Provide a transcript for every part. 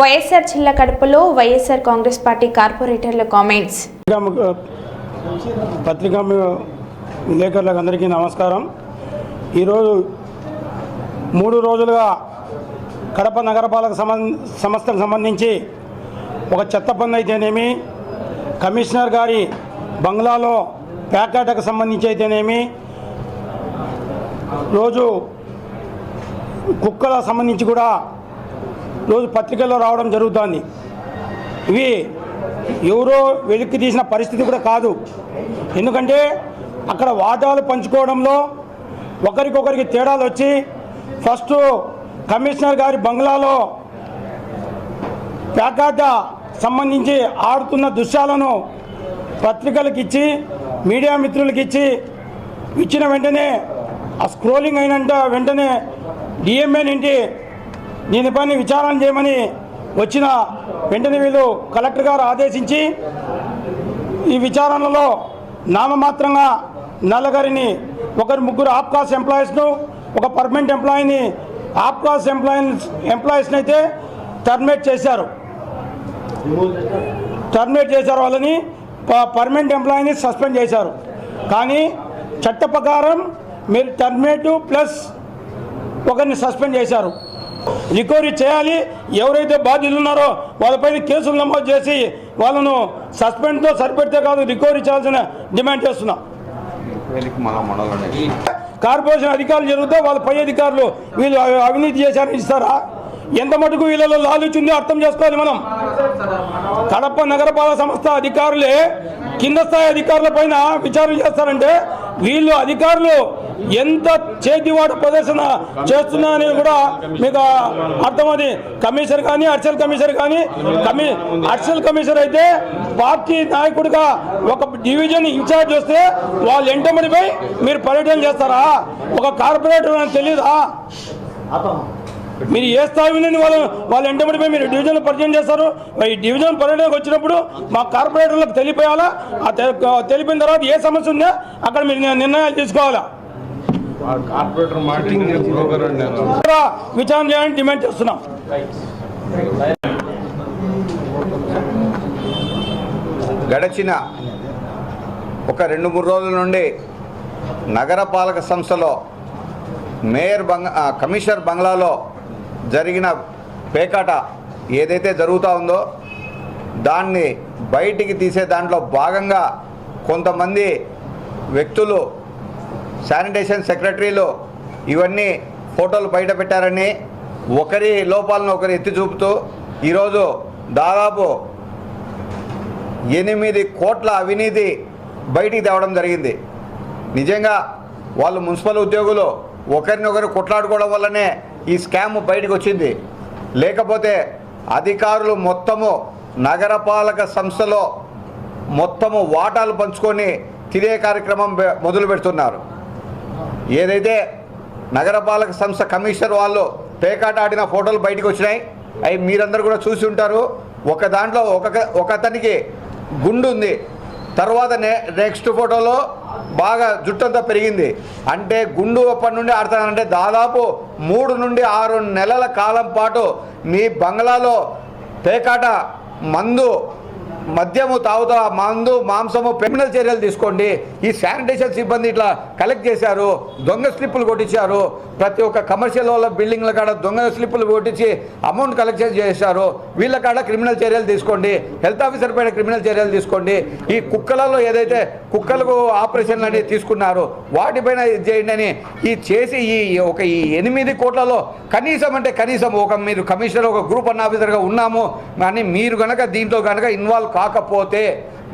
వైఎస్ఆర్ జిల్లా కడపలో YSR Congress party కార్పొరేటర్ల కామెంట్స్. పత్రికా విలేకరులకు అందరికీ నమస్కారం. ఈరోజు మూడు రోజులుగా కడప నగరపాలక సంస్థకు సంబంధించి ఒక చెత్త పన్ను అయితేనేమి కమిషనర్ గారి బంగ్లాలో ప్యాకాటకు సంబంధించి అయితేనేమి రోజు కుక్కల సంబంధించి కూడా రోజు పత్రికల్లో రావడం జరుగుతోంది. ఇవి ఎవరో వెలికి తీసిన పరిస్థితి కూడా కాదు. ఎందుకంటే అక్కడ వాటాలు పంచుకోవడంలో ఒకరికొకరికి తేడాలు వచ్చి ఫస్ట్ కమిషనర్ గారి బంగ్లాలో ప్యాకాట సంబంధించి ఆడుతున్న దృశ్యాలను పత్రికలకు ఇచ్చి మీడియా మిత్రులకు ఇచ్చి ఇచ్చిన వెంటనే ఆ స్క్రోలింగ్ అయినంట వెంటనే డిఎంఏ నుండి దీనిపైన విచారణ చేయమని వచ్చిన వెంటనే వీళ్ళు కలెక్టర్ గారు ఆదేశించి ఈ విచారణలో నామమాత్రంగా నల్లగారిని ఒకరు ముగ్గురు ఆప్కాస్ ఎంప్లాయీస్ను ఒక పర్మనెంట్ ఎంప్లాయీని ఆప్కాస్ ఎంప్లాయీస్ ఎంప్లాయీస్ని అయితే టర్మినేట్ చేశారు. టర్మినేట్ చేశారు వాళ్ళని ప- పర్మనెంట్ ఎంప్లాయీని సస్పెండ్ చేశారు. కానీ చట్ట ప్రకారం మీరు టర్మినేట్ ప్లస్ ఒకరిని సస్పెండ్ చేశారు. రికవరీ చేయాలి. ఎవరైతే బాధ్యులు ఉన్నారో వాళ్ళపైన కేసులు నమోదు చేసి వాళ్ళను సస్పెండ్తో సరిపెడితే కాదు రికవరీ చేయాల్సిన డిమాండ్ చేస్తున్నా. కార్పొరేషన్ అధికారులు జరిగితే వాళ్ళ పై అధికారులు వీళ్ళు అవినీతి చేశారని ఇస్తారా? ఎంత మటుకు వీళ్ళలో లాలూచి ఉందో అర్థం చేసుకోవాలి మనం. కడప నగరపాలక సంస్థ అధికారులే కింద స్థాయి అధికారుల పైన విచారణ చేస్తారంటే వీళ్ళు అధికారులు ఎంత చేతివాడు ప్రదర్శన చేస్తున్నా అనేది కూడా మీకు అర్థమది కమిషనర్ కానీ అర్చల్ కమిషనర్ కానీ కమి అర్చల్ కమిషనర్ అయితే పార్టీ నాయకుడిగా ఒక డివిజన్ ఇన్ఛార్జ్ వస్తే వాళ్ళు ఎంటమడిపై మీరు పర్యటన చేస్తారా? ఒక కార్పొరేటర్ అని తెలియదా మీరు ఏ స్థాయి ఉందని వాళ్ళు వాళ్ళు ఎంటబడిపోయి మీరు డివిజన్ పరిచయం చేస్తారు? మరి ఈ డివిజన్ పర్యటనకు వచ్చినప్పుడు మా కార్పొరేటర్లకు తెలియపోయాలా తెలిపిన తర్వాత ఏ సమస్య ఉందో? అక్కడ మీరు నిర్ణయాలు తీసుకోవాలా? కార్పొరేటర్ మార్కెటింగ్ బ్రోకర్ అన్నారు కూడా విచారణ చేయాలని డిమాండ్ చేస్తున్నాం. గడచిన ఒక రెండు మూడు రోజుల నుండి నగరపాలక సంస్థలో మేయర్ బంగ్ ఆ, కమిషనర్ బంగ్లాలో జరిగిన పేకాట ఏదైతే జరుగుతూ ఉందో దాన్ని బయటికి తీసే దాంట్లో భాగంగా కొంతమంది వ్యక్తులు శానిటేషన్ సెక్రటరీలు ఇవన్నీ ఫోటోలు బయట పెట్టారని ఒకరి లోపాలను ఒకరు ఎత్తి చూపుతూ ఈరోజు దాదాపు ఎనిమిది కోట్ల అవినీతి బయటికి తేవడం జరిగింది. నిజంగా వాళ్ళు మున్సిపల్ ఉద్యోగులు ఒకరినొకరు కొట్లాడుకోవడం వల్లనే ఈ స్కామ్ బయటకు వచ్చింది. లేకపోతే అధికారులు మొత్తము నగరపాలక సంస్థలో మొత్తము వాటాలు పంచుకొని తినే కార్యక్రమం మొదలు పెడుతున్నారు ఏదైతే నగరపాలక సంస్థ కమిషనర్ వాళ్ళు పేకాట ఆడిన ఫోటోలు బయటకు వచ్చినాయి అవి మీరందరూ కూడా చూసి ఉంటారు. ఒక దాంట్లో ఒక ఒక అతనికి గుండు ఉంది. తర్వాత నెక్స్ట్ ఫోటోలో బాగా జుట్టంతా పెరిగింది. అంటే గుండు అప్పటి నుండి ఆడతానంటే దాదాపు మూడు నుండి ఆరు నెలల కాలం పాటు మీ బంగ్లాలో పేకాట మందు మద్యము తాగుతా మందు మాంసము క్రిమినల్ చర్యలు తీసుకోండి. ఈ శానిటేషన్ సిబ్బంది ఇట్లా కలెక్ట్ చేశారు. దొంగ స్లిప్పులు కొట్టించారు. ప్రతి ఒక్క కమర్షియల్ వాళ్ళ బిల్డింగ్ల కాడ దొంగ స్లిప్పులు కొట్టించి అమౌంట్ కలెక్ట్ చేశారు. వీళ్ళ కాడ క్రిమినల్ చర్యలు తీసుకోండి. హెల్త్ ఆఫీసర్ పైన క్రిమినల్ చర్యలు తీసుకోండి. ఈ కుక్కలలో ఏదైతే కుక్కలకు ఆపరేషన్లు అనేవి తీసుకున్నారు వాటిపైన ఇది చేయండి అని ఈ చేసి ఈ ఒక ఈ ఎనిమిది కోట్లలో కనీసం అంటే కనీసం ఒక మీరు కమిషనర్ ఒక గ్రూప్ అన్న ఆఫీసర్గా ఉన్నాము. కానీ మీరు కనుక దీంట్లో కనుక ఇన్వాల్వ్ కాకపోతే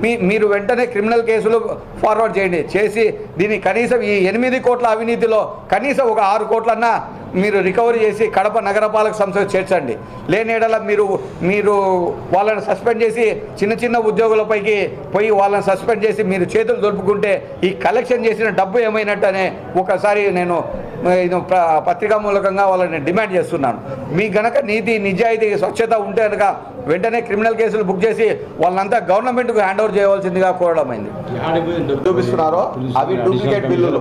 మీ మీరు వెంటనే క్రిమినల్ కేసులు ఫార్వర్డ్ చేయండి. చేసి దీన్ని కనీసం ఈ ఎనిమిది కోట్ల అవినీతిలో కనీసం ఒక ఆరు కోట్లన్నా మీరు రికవరీ చేసి కడప నగరపాలక సంస్థ చేర్చండి. లేని మీరు మీరు వాళ్ళని సస్పెండ్ చేసి చిన్న చిన్న ఉద్యోగులపైకి పోయి వాళ్ళని సస్పెండ్ చేసి మీరు చేతులు దొరుపుకుంటే ఈ కలెక్షన్ చేసిన డబ్బు ఏమైనట్టనే ఒకసారి నేను పత్రికా మూలకంగా వాళ్ళని డిమాండ్ చేస్తున్నాను. మీ గనక నీతి నిజాయితీ స్వచ్ఛత ఉంటే కనుక వెంటనే క్రిమినల్ కేసులు బుక్ చేసి వాళ్ళంతా గవర్నమెంట్కు హ్యాండ్ ఓవర్ చేయవలసిందిగా కోరడం అయింది. చూపిస్తున్నారో? అవి డూప్లికేట్ బిల్లులు.